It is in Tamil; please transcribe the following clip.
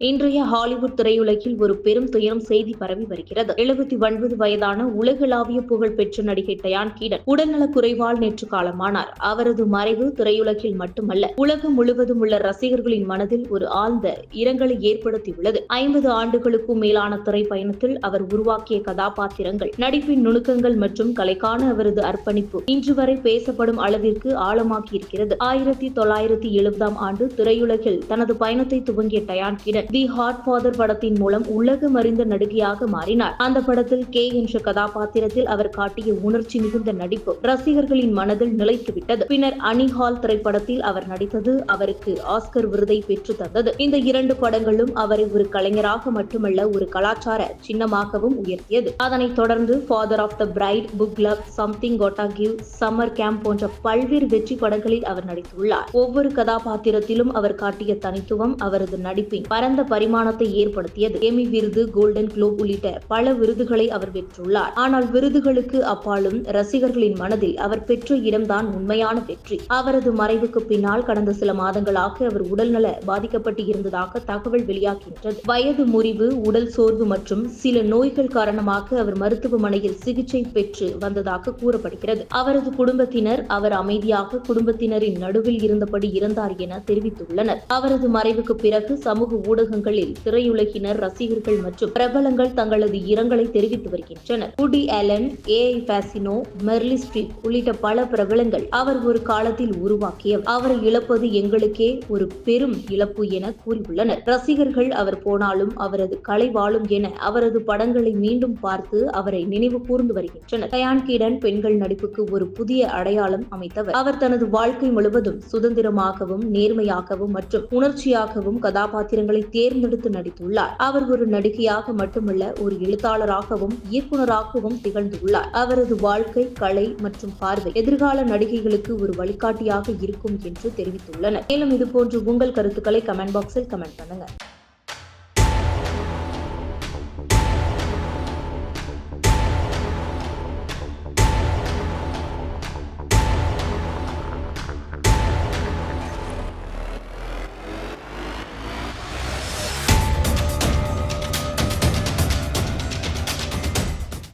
இன்றைய ஹாலிவுட் திரையுலகில் ஒரு பெரும் துயரம் செய்தி பரவி வருகிறது. எழுபத்தி ஒன்பது வயதான உலகளாவிய புகழ் பெற்ற நடிகை டயான் கீடன் உடல்நலக் குறைவால் நேற்று காலமானார். அவரது மறைவு திரையுலகில் மட்டுமல்ல உலகம் முழுவதும் உள்ள ரசிகர்களின் மனதில் ஒரு ஆழ்ந்த இரங்கலை ஏற்படுத்தியுள்ளது. ஐம்பது ஆண்டுகளுக்கும் மேலான திரைப்பயணத்தில் அவர் உருவாக்கிய கதாபாத்திரங்கள் நடிப்பின் நுணுக்கங்கள் மற்றும் கலைக்கான அவரது அர்ப்பணிப்பு இன்று வரை பேசப்படும் அளவிற்கு ஆழமாக்கியிருக்கிறது ஆயிரத்தி தொள்ளாயிரத்தி எழுபதாம் ஆண்டு திரையுலகில் தனது பயணத்தை துவங்கிய Diane Keaton the hot father படத்தின் மூலம் உலகம் அறிந்த நடிகையாக மாறினார். அந்த படத்தில் கே என்ற கதாபாத்திரத்தில் அவர் காட்டிய உணர்ச்சி மிகுந்த நடிப்பு ரசிகர்களின் மனதில் நிலைத்துவிட்டது. பின்னர் அனி ஹால் திரைப்படத்தில் அவர் நடித்தது அவருக்கு ஆஸ்கர் விருதை பெற்று தந்தது. இந்த இரண்டு படங்களும் அவரை ஒரு கலைஞராக மட்டுமல்ல ஒரு கலாச்சார சின்னமாகவும் உயர்த்தியது. அதனைத் தொடர்ந்து father of the bright book club something gotta give summer camp போன்ற பல்வேறு வெற்றி படங்களில் அவர் நடித்துள்ளார். ஒவ்வொரு கதாபாத்திரத்திலும் அவர் காட்டிய தனித்துவம் அவரது நடிப்பின் பரந்த சிறந்த பரிமாணத்தை ஏற்படுத்தியது. எமி விருது கோல்டன் குளோப் உள்ளிட்ட பல விருதுகளை அவர் பெற்றுள்ளார். ஆனால் விருதுகளுக்கு அப்பாலும் ரசிகர்களின் மனதில் அவர் பெற்ற இடம்தான் உண்மையான வெற்றி. அவரது மறைவுக்கு பின்னால் கடந்த சில மாதங்களாக அவர் உடல்நல பாதிக்கப்பட்டு இருந்ததாக தகவல் வெளியாகின்றது. வயது முறிவு உடல் சோர்வு மற்றும் சில நோய்கள் காரணமாக அவர் மருத்துவமனையில் சிகிச்சை பெற்று வந்ததாக கூறப்படுகிறது. அவரது குடும்பத்தினர் அவர் அமைதியாக குடும்பத்தினரின் நடுவில் இருந்தபடி இருந்தார் என தெரிவித்துள்ளனர். அவரது மறைவுக்கு பிறகு சமூக ஊடக ஊடகங்களில் திரையுலகினர் ரசிகர்கள் மற்றும் பிரபலங்கள் தங்களது இரங்கலை தெரிவித்து வருகின்றனர். குடி ஆலன் ஏ பாசினோ மெர்லி ஸ்ட்ரீட் உள்ளிட்ட பல பிரபலங்கள் அவர் ஒரு காலத்தில் உருவாக்கிய அவரை இழப்பது எங்களுக்கே ஒரு பெரும் இழப்பு என கூறியுள்ளனர். ரசிகர்கள் அவர் போனாலும் அவரது கலை வாழும் என அவரது படங்களை மீண்டும் பார்த்து அவரை நினைவு கூர்ந்து வருகின்றனர். தயான் கீடன் பெண்கள் நடிப்புக்கு ஒரு புதிய அடையாளம் அமைத்தவர். அவர் தனது வாழ்க்கை முழுவதும் சுதந்திரமாகவும் நேர்மையாகவும் மற்றும் உணர்ச்சியாகவும் கதாபாத்திரங்களை தேர்ந்தெடுத்து நடித்துள்ளார். அவர் ஒரு நடிகையாக மட்டுமல்ல ஒரு எழுத்தாளராகவும் இயக்குனராகவும் திகழ்ந்துள்ளார். அவரது வாழ்க்கை கலை மற்றும் பார்வை எதிர்கால நடிகைகளுக்கு ஒரு வழிகாட்டியாக இருக்கும் என்று தெரிவித்துள்ளனர். மேலும் இதுபோன்று உங்கள் கருத்துக்களை கமெண்ட் பாக்ஸில் கமெண்ட் பண்ணுங்க.